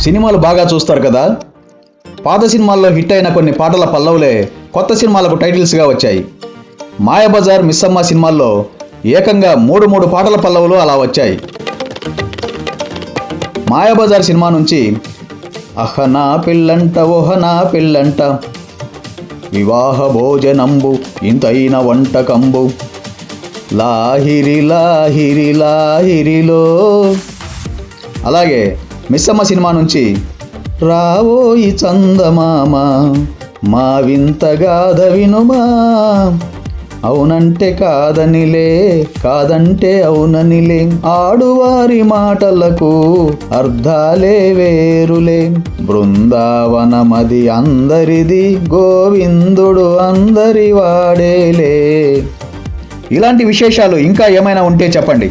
సినిమాలు బాగా చూస్తారు కదా? పాత సినిమాల్లో హిట్ అయిన కొన్ని పాటల పల్లవులే కొత్త సినిమాలకు టైటిల్స్గా వచ్చాయి. మాయాబజార్ మిస్సమ్మ సినిమాల్లో ఏకంగా మూడు మూడు పాటల పల్లవులు అలా వచ్చాయి. మాయాబజార్ సినిమా నుంచి అహనా పిల్లంట ఓహనా పిల్లంట వివాహ భోజనంబు ఇంతైన వంటకంబు లాహిరి లాహిరి లాహిరిలో. అలాగే మిస్సమ్మ సినిమా నుంచి. రావోయి చందమామ మా వింత గాథ వినుమా. అవునంటే కాదనిలే కాదంటే అవుననిలే ఆడువారి మాటలకు అర్థాలే వేరులే. బృందావనమది అందరిది గోవిందుడు అందరి వాడేలే. ఇలాంటి విశేషాలు ఇంకా ఏమైనా ఉంటే చెప్పండి.